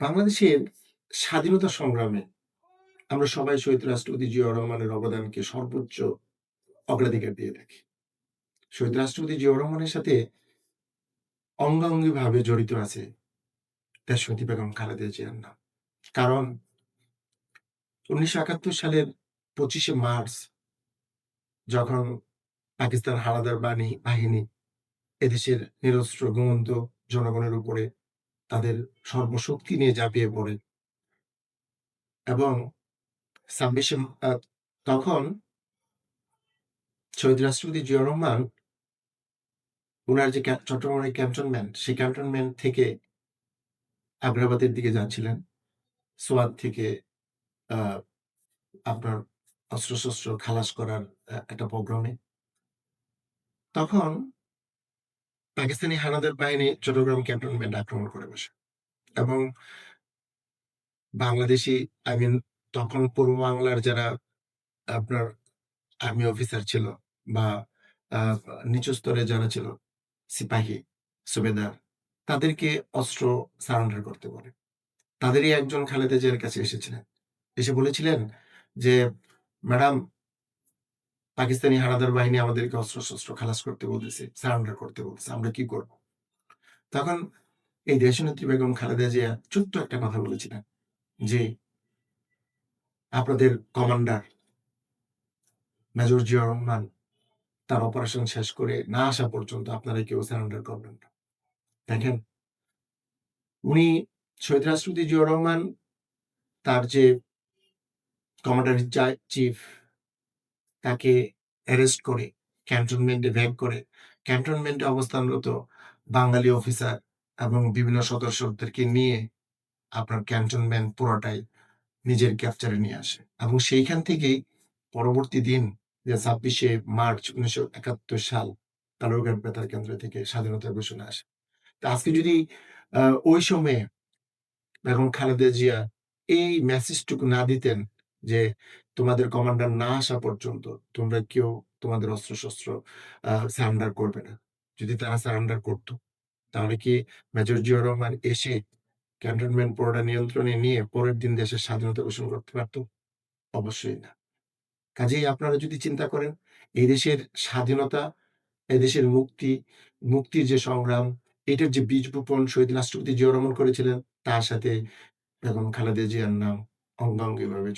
বাংলাদেশের স্বাধীনতা সংগ্রামে আমরা সবাই শহীদ রাষ্ট্রপতি জিয়াউর রহমানের অবদানকে সর্বোচ্চ অগ্রাধিকার দিয়ে থাকি। শহীদ রাষ্ট্রপতি জিয়াউর রহমানের সাথে অঙ্গাঙ্গিভাবে জড়িত আছে দেশপতি বেগম খালেদা জিয়ার নাম। কারণ ১৯৭১ সালের ২৫শে মার্চ যখন পাকিস্তান হানাদার বানি বাহিনী এদেশের নিরস্ত্র, ঘুমন্ত জনগণের উপরে তাদের সর্বশক্তি নিয়ে ঝাঁপিয়ে পড়ে এবং ২৬শে তখন শহীদ রাষ্ট্রপতি জিয়াউর রহমান উনার যে চট্টগ্রামের ক্যান্টনমেন্ট, সেই ক্যান্টনমেন্ট থেকে আগ্রাবাদের দিকে যাচ্ছিলেন। সোয়াদ থেকে আপনার অস্ত্র-শস্ত্র খালাস করার একটা প্রোগ্রামে। তখন পাকিস্তানি হানাদার বাহিনী চট্টগ্রাম ক্যান্টনমেন্ট আক্রমণ করে বসে এবং বাংলাদেশি আই মিন তখন পূর্ব বাংলার যারা আপনার আর্মি অফিসার ছিল বা নিচু স্তরে যারা ছিল সিপাহী, সুবেদার তাদেরকে অস্ত্র সারেন্ডার করতে বলে। তাদেরই একজন খালেদা জিয়ার কাছে এসেছিলেন। এসে বলেছিলেন যে, "ম্যাডাম পাকিস্তানি হানাদার বাহিনী আমাদেরকে অস্ত্র-শস্ত্র খালাস করতে বলতেছে, সারেন্ডার করতে বলতেছে। আমরা কি করব?" তখন এই দেশনেত্রী বেগম খালেদা জিয়া ছোট্ট একটা কথা বলেছিলেন যে, "আপনাদের কমান্ডার মেজর জিয়াউর রহমান তার অপারেশন শেষ করে না আসা পর্যন্ত আপনারা কেউ সারেন্ডার করবেন না।" দেখেন উনি শহীদ রাষ্ট্রপতি জিয়াউর রহমান তার যে কমান্ডার ইন চিফ তাকে অ্যারেস্ট করে ক্যান্টনমেন্টে ভ্যাক করে ক্যান্টনমেন্টে অবস্থানরত বাঙালি অফিসার এবং বিভিন্ন সদস্যদেরকে নিয়ে আপনার ক্যান্টনমেন্ট পুরোটাই নিজের ক্যাপচারে নিয়ে আসে এবং সেইখান থেকেই পরবর্তী দিন, যে ২৬শে মার্চ ১৯৭১ সাল কালুরঘাট বেতার কেন্দ্র থেকে স্বাধীনতার ঘোষণা আসে। তা আজকে যদি ওই সময়ে বেগম খালেদা জিয়া এই মেসেজটুকু না দিতেন যে, "তোমাদের কমান্ডার না আসা পর্যন্ত তোমরা কেউ তোমাদের অস্ত্র-শস্ত্র আ সারেন্ডার করবে না।" যদি তারা সারেন্ডার করতো তাহলে কি মেজর জিয়াউর রহমান এসে ক্যান্টনমেন্ট পুরোটা নিয়ন্ত্রণে নিয়ে পরের দিন দেশের স্বাধীনতা ঘোষণা করতে পারত? অবশ্যই না। কাজেই আপনারা যদি চিন্তা করেন এই দেশের স্বাধীনতা, এদেশের মুক্তি, মুক্তির যে সংগ্রাম, এটার যে বীজ বপন শহীদ রাষ্ট্রপতি জিয়াউর রহমান করেছিলেন, তার সাথে বেগম খালেদা জিয়ার নাম অঙ্গাঙ্গিভাবে